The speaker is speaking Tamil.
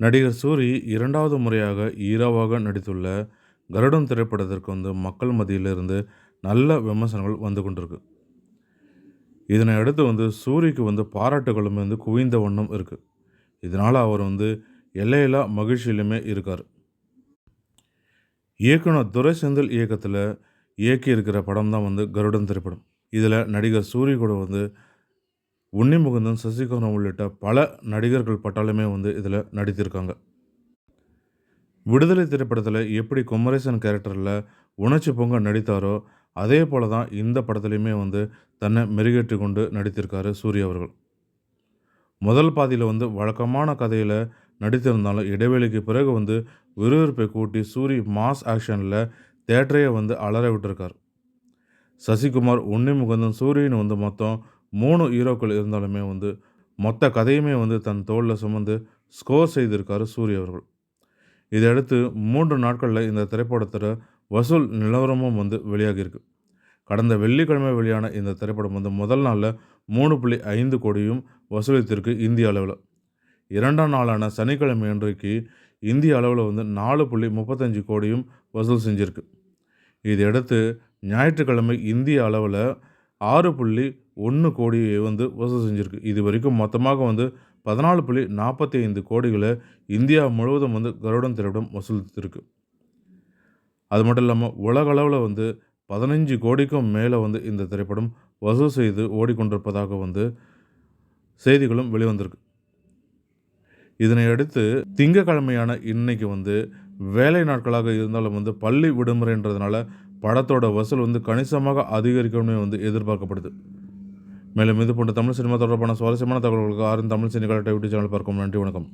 நடிகர் சூரி இரண்டாவது முறையாக ஈராவாக நடித்துள்ள கருடன் திரைப்படத்திற்கு வந்து மக்கள் மத்தியிலிருந்து நல்ல விமர்சனங்கள் வந்து கொண்டிருக்கு. இதனை அடுத்து வந்து சூரிக்கு வந்து பாராட்டுகளுமே வந்து குவிந்த வண்ணம் இருக்குது இதனால் அவர் வந்து எல்லையில்லா மகிழ்ச்சியிலுமே இருக்கார் இயக்குனர் துரை செந்தில் இயக்கத்தில் இயக்கியிருக்கிற படம் தான் வந்து கருடன் திரைப்படம். இதில் நடிகர் சூரி கூட வந்து உன்னிமுகுந்தன் முகுந்தன், உள்ளிட்ட பல நடிகர்கள் பட்டாலுமே வந்து இதில் நடித்திருக்காங்க. விடுதலை திரைப்படத்தில் எப்படி குமரேசன் கேரக்டரில் உணர்ச்சி பொங்க நடித்தாரோ, அதே போல தான் இந்த படத்துலையுமே வந்து தன்னை மெருகேற்றி கொண்டு நடித்திருக்காரு சூரிய அவர்கள். முதல் பாதியில் வந்து வழக்கமான கதையில் நடித்திருந்தாலும், இடைவேளைக்கு பிறகு வந்து விறுவிறுப்பை கூட்டி சூரி மாஸ் ஆக்ஷனில் தேட்டரையே வந்து அலற விட்டுருக்கார் சசிகுமார், உன்னி முகுந்தன், சூரியன் வந்து மொத்தம் மூணு ஹீரோக்கள் இருந்தாலுமே வந்து மொத்த கதையுமே வந்து தன் தோளில் சுமந்து ஸ்கோர் செய்திருக்காரு சூரிய அவர்கள். இதையடுத்து மூன்று நாட்களில் இந்த திரைப்படத்தோட வசூல் நிலவரமும் வந்து வெளியாகியிருக்கு. கடந்த வெள்ளிக்கிழமை வெளியான இந்த திரைப்படம் வந்து முதல் நாளில் மூணு புள்ளி ஐந்து கோடியும் வசூலித்திருக்கு இந்திய அளவில் இரண்டாம் நாளான சனிக்கிழமை அன்றைக்கு இந்திய அளவில் வந்து 4.35 கோடியும் வசூல் செஞ்சுருக்கு இதையடுத்து ஞாயிற்றுக்கிழமை இந்திய அளவில் ஆறு புள்ளி 6.1 கோடியை வந்து வசூல் செஞ்சுருக்குது இது வரைக்கும் மொத்தமாக வந்து பதினாலு புள்ளி நாற்பத்தி ஐந்து கோடிகளை இந்தியா முழுவதும் வந்து கருடன் திரைப்படம் வசூலித்திருக்கு. அது மட்டும் இல்லாமல் உலக வந்து 15 கோடிக்கும் மேலே வந்து இந்த திரைப்படம் வசூல் செய்து ஓடிக்கொண்டிருப்பதாக வந்து செய்திகளும் வெளிவந்திருக்கு. இதனை அடுத்து திங்கட்கிழமையான இன்னைக்கு வந்து வேலை நாட்களாக இருந்தாலும் வந்து பள்ளி விடுமுறைன்றதுனால படத்தோட வசூல் வந்து கணிசமாக அதிகரிக்கணும்னு வந்து எதிர்பார்க்கப்படுது. மேலும் இது போன்ற தமிழ் சினிமா தொடர்பான சுவாரஸ்யமான தகவல்களுக்கு ஆறு தமிழ் சினிகலா யூடியூப் சேனல் பார்க்கும் நன்றி வணக்கம்.